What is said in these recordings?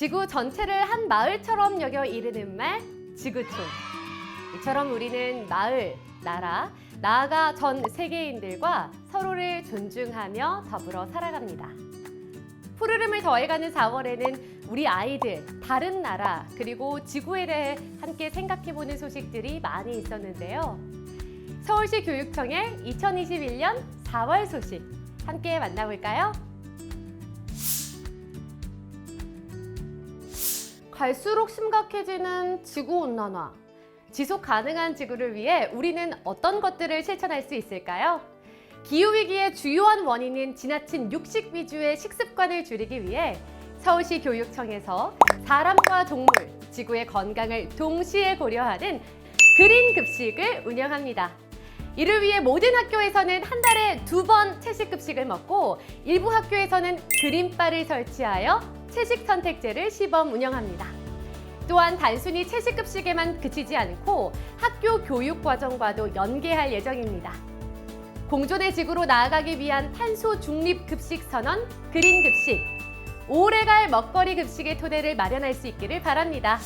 지구 전체를 한 마을처럼 여겨 이르는 말 지구촌. 이처럼 우리는 마을, 나라, 나아가 전 세계인들과 서로를 존중하며 더불어 살아갑니다. 푸르름을 더해가는 4월에는 우리 아이들, 다른 나라, 그리고 지구에 대해 함께 생각해보는 소식들이 많이 있었는데요. 서울시 교육청의 2021년 4월 소식 함께 만나볼까요? 갈수록 심각해지는 지구온난화. 지속 가능한 지구를 위해 우리는 어떤 것들을 실천할 수 있을까요? 기후위기의 주요한 원인인 지나친 육식 위주의 식습관을 줄이기 위해 서울시 교육청에서 사람과 동물, 지구의 건강을 동시에 고려하는 그린 급식을 운영합니다. 이를 위해 모든 학교에서는 한 달에 두 번 채식 급식을 먹고 일부 학교에서는 그린바를 설치하여 채식 선택제를 시범 운영합니다. 또한 단순히 채식 급식에만 그치지 않고 학교 교육 과정과도 연계할 예정입니다. 공존의 지구로 나아가기 위한 탄소 중립 급식 선언 그린 급식. 오래갈 먹거리 급식의 토대를 마련할 수 있기를 바랍니다.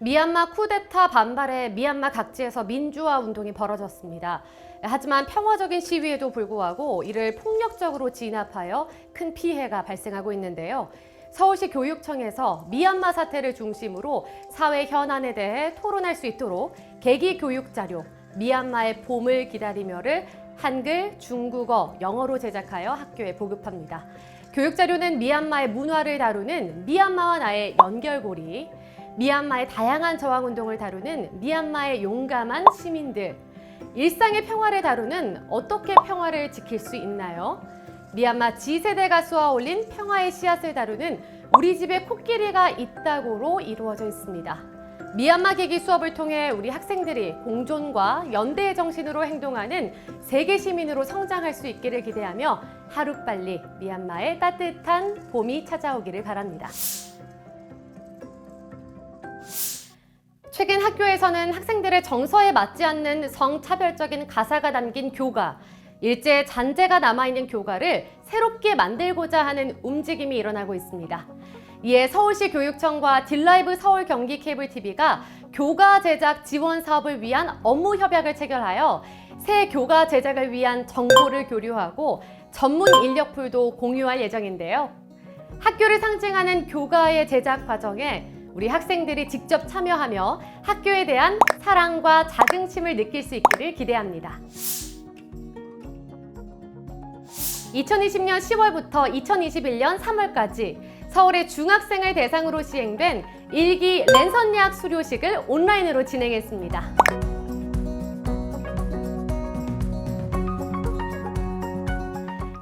미얀마 쿠데타 반발에 미얀마 각지에서 민주화 운동이 벌어졌습니다. 하지만 평화적인 시위에도 불구하고 이를 폭력적으로 진압하여 큰 피해가 발생하고 있는데요. 서울시 교육청에서 미얀마 사태를 중심으로 사회 현안에 대해 토론할 수 있도록 계기 교육 자료 미얀마의 봄을 기다리며를 한글, 중국어, 영어로 제작하여 학교에 보급합니다. 교육 자료는 미얀마의 문화를 다루는 미얀마와 나의 연결고리, 미얀마의 다양한 저항 운동을 다루는 미얀마의 용감한 시민들, 일상의 평화를 다루는 어떻게 평화를 지킬 수 있나요? 미얀마 지세대가 쏘아 올린 평화의 씨앗을 다루는 우리 집에 코끼리가 있다고로 이루어져 있습니다. 미얀마 계기 수업을 통해 우리 학생들이 공존과 연대의 정신으로 행동하는 세계 시민으로 성장할 수 있기를 기대하며 하루빨리 미얀마의 따뜻한 봄이 찾아오기를 바랍니다. 최근 학교에서는 학생들의 정서에 맞지 않는 성차별적인 가사가 담긴 교가, 일제 잔재가 남아있는 교가를 새롭게 만들고자 하는 움직임이 일어나고 있습니다. 이에 서울시 교육청과 딜라이브 서울 경기 케이블 TV가 교가 제작 지원 사업을 위한 업무 협약을 체결하여 새 교가 제작을 위한 정보를 교류하고 전문 인력풀도 공유할 예정인데요. 학교를 상징하는 교가의 제작 과정에 우리 학생들이 직접 참여하며 학교에 대한 사랑과 자긍심을 느낄 수 있기를 기대합니다. 2020년 10월부터 2021년 3월까지 서울의 중학생을 대상으로 시행된 일기 랜선약 수료식을 온라인으로 진행했습니다.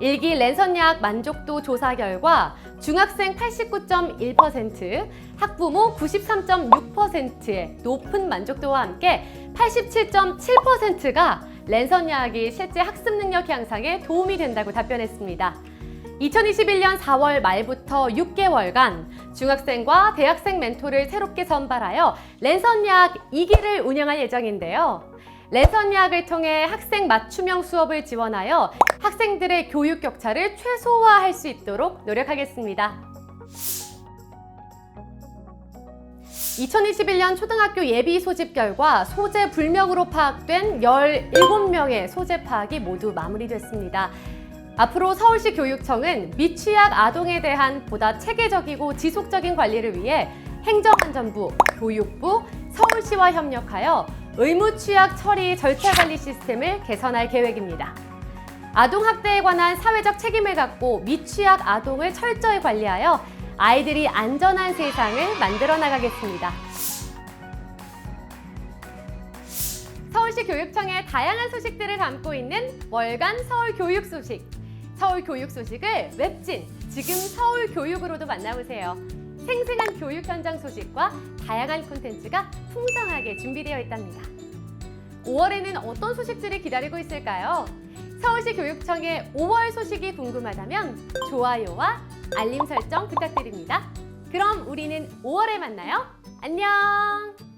일기 랜선약 만족도 조사 결과 중학생 89.1%, 학부모 93.6%의 높은 만족도와 함께 87.7%가 랜선약이 실제 학습 능력 향상에 도움이 된다고 답변했습니다. 2021년 4월 말부터 6개월간 중학생과 대학생 멘토를 새롭게 선발하여 랜선약 2기를 운영할 예정인데요. 랜선약을 통해 학생 맞춤형 수업을 지원하여 학생들의 교육 격차를 최소화할 수 있도록 노력하겠습니다. 2021년 초등학교 예비 소집 결과 소재 불명으로 파악된 17명의 소재 파악이 모두 마무리됐습니다. 앞으로 서울시 교육청은 미취학 아동에 대한 보다 체계적이고 지속적인 관리를 위해 행정안전부, 교육부, 서울시와 협력하여 의무 취약 처리 절차 관리 시스템을 개선할 계획입니다. 아동 학대에 관한 사회적 책임을 갖고 미취학 아동을 철저히 관리하여 아이들이 안전한 세상을 만들어 나가겠습니다. 서울시 교육청의 다양한 소식들을 담고 있는 월간 서울 교육 소식. 서울 교육 소식을 웹진 지금 서울 교육으로도 만나보세요. 생생한 교육 현장 소식과 다양한 콘텐츠가 풍성하게 준비되어 있답니다. 5월에는 어떤 소식들이 기다리고 있을까요? 서울시 교육청의 5월 소식이 궁금하다면 좋아요와 알림 설정 부탁드립니다. 그럼 우리는 5월에 만나요. 안녕!